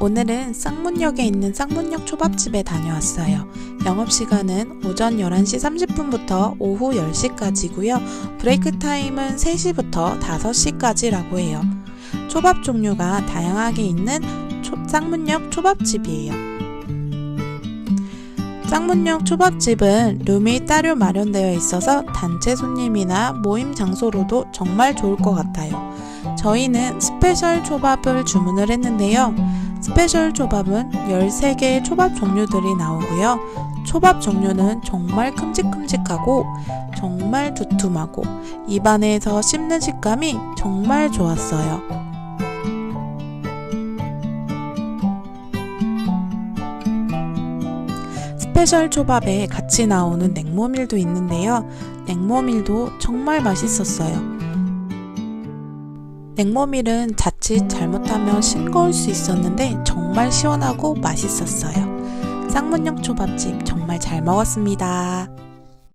오늘은 쌍문역에 있는 쌍문역 초밥집에 다녀왔어요. 영업시간은 오전 11시 30분부터 오후 10시까지고요. 브레이크 타임은 3시부터 5시까지라고 해요. 초밥 종류가 다양하게 있는 초- 쌍문역 초밥집이에요. 쌍문역 초밥집은 룸이 따로 마련되어 있어서 단체 손님이나 모임 장소로도 정말 좋을 것 같아요. 저희는 스페셜 초밥을 주문을 했는데요. 스페셜 초밥은 13개의 초밥 종류들이 나오고요. 초밥 종류는 정말 큼직큼직하고 정말 두툼하고 입안에서 씹는 식감이 정말 좋았어요. 스페셜 초밥에 같이 나오는 냉모밀도 있는데요. 냉모밀도 정말 맛있었어요. 냉모밀은 자칫 잘못하면 싱거울 수 있었는데 정말 시원하고 맛있었어요. 쌍문역 초밥집 정말 잘 먹었습니다.